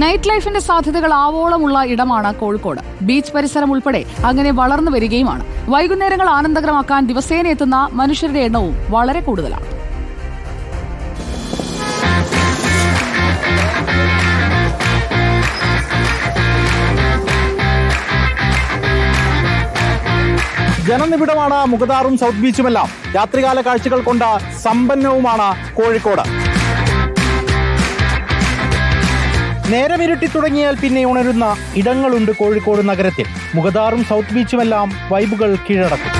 Night ലൈഫിന്റെ സാധ്യതകൾ ആവോളമുള്ള ഇടമാണ് കോഴിക്കോട്. ബീച്ച് പരിസരം ഉൾപ്പെടെ അങ്ങനെ വളർന്നു വരികയുമാണ്. വൈകുന്നേരങ്ങൾ ആനന്ദകരമാക്കാൻ ദിവസേന എത്തുന്ന മനുഷ്യരുടെ എണ്ണവും വളരെ കൂടുതലാണ്. ജനനിബിഡമാണ് മുഖദാറും സൗത്ത് ബീച്ചുമെല്ലാം. രാത്രികാല കാഴ്ചകൾ കൊണ്ട് സമ്പന്നവുമാണ് കോഴിക്കോട്. നേരമിരുട്ടി തുടങ്ങിയാൽ പിന്നെ ഉണരുന്ന ഇടങ്ങളുണ്ട് കോഴിക്കോട് നഗരത്തിൽ. മുഖദാറും സൗത്ത് ബീച്ചുമെല്ലാം വൈബുകൾ കീഴടക്കും.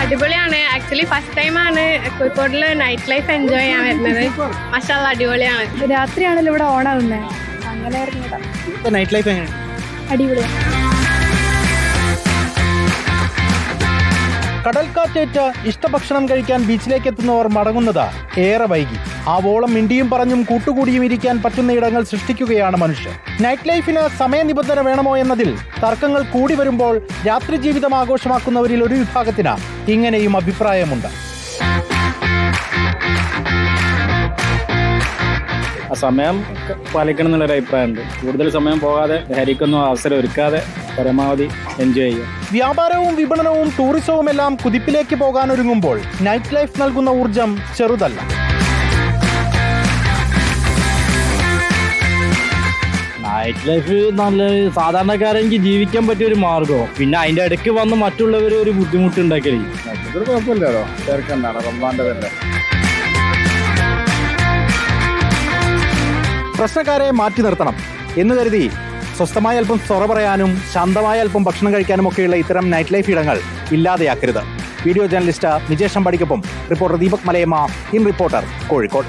അടിപൊളിയാണ്. ആക്ച്വലി ഫസ്റ്റ് ടൈമാണ് കോഴിക്കോടിൽ നൈറ്റ് ലൈഫ് എൻജോയ് ചെയ്യാൻ വരുന്നത്. മഷാല അടിപൊളിയാണ്. രാത്രിയാണല്ലോ ഇവിടെ ഓണാവുന്നത് അങ്ങനെ നൈറ്റ് ലൈഫ് എങ്ങനെ അടിപൊളിയാണ്. കടൽക്കാറ്റേറ്റ് ഇഷ്ടഭക്ഷണം കഴിക്കാൻ ബീച്ചിലേക്ക് എത്തുന്നവർ മടങ്ങുന്നത് ഏറെ വൈകി. ആവോളം മിണ്ടിയും പറഞ്ഞും കൂട്ടുകൂടിയും ഇരിക്കാൻ പറ്റുന്ന ഇടങ്ങൾ സൃഷ്ടിക്കുകയാണ് മനുഷ്യർ. നൈറ്റ് ലൈഫിന് സമയനിബന്ധന വേണമോ എന്നതിൽ തർക്കങ്ങൾ കൂടി വരുമ്പോൾ രാത്രി ജീവിതം ആഘോഷമാക്കുന്നവരിൽ ഒരു വിഭാഗത്തിന് ഇങ്ങനെയും അഭിപ്രായമുണ്ട്. ആ സമയം പാലിക്കണം എന്നുള്ളൊരു അഭിപ്രായമുണ്ട്. കൂടുതൽ സമയം പോകാതെ ലഹരിക്കൊന്നും അവസരം ഒരുക്കാതെ പരമാവധി എൻജോയ് ചെയ്യുക. വ്യാപാരവും വിപണനവും ടൂറിസവും എല്ലാം കുതിപ്പിലേക്ക് പോകാൻ ഒരുങ്ങുമ്പോൾ നൈറ്റ് ലൈഫ് നൽകുന്ന ഊർജം ചെറുതല്ല. നൈറ്റ് ലൈഫ് നല്ല സാധാരണക്കാരെനിക്ക് ജീവിക്കാൻ പറ്റിയ ഒരു മാർഗമോ പിന്നെ അതിന്റെ ഇടയ്ക്ക് വന്ന് മറ്റുള്ളവരെ ഒരു ബുദ്ധിമുട്ടുണ്ടാക്കൽ ഇതൊരു കുഴപ്പമില്ലല്ലോ. ചേർക്കണ്ടാണ് റംസാന്റെതല്ലേ പ്രശ്നക്കാരെ മാറ്റി നിർത്തണം എന്ന് കരുതി സ്വസ്ഥമായ അല്പം സൊറ പറയാനും ശാന്തമായ അല്പം ഭക്ഷണം കഴിക്കാനും ഒക്കെയുള്ള ഇത്തരം നൈറ്റ് ലൈഫ് ഇടങ്ങൾ ഇല്ലാതെയാക്കരുത്. Video journalist Nijesh അമ്പാടിക്കൊപ്പം reporter Deepak Malayamma in reporter Kozhikode.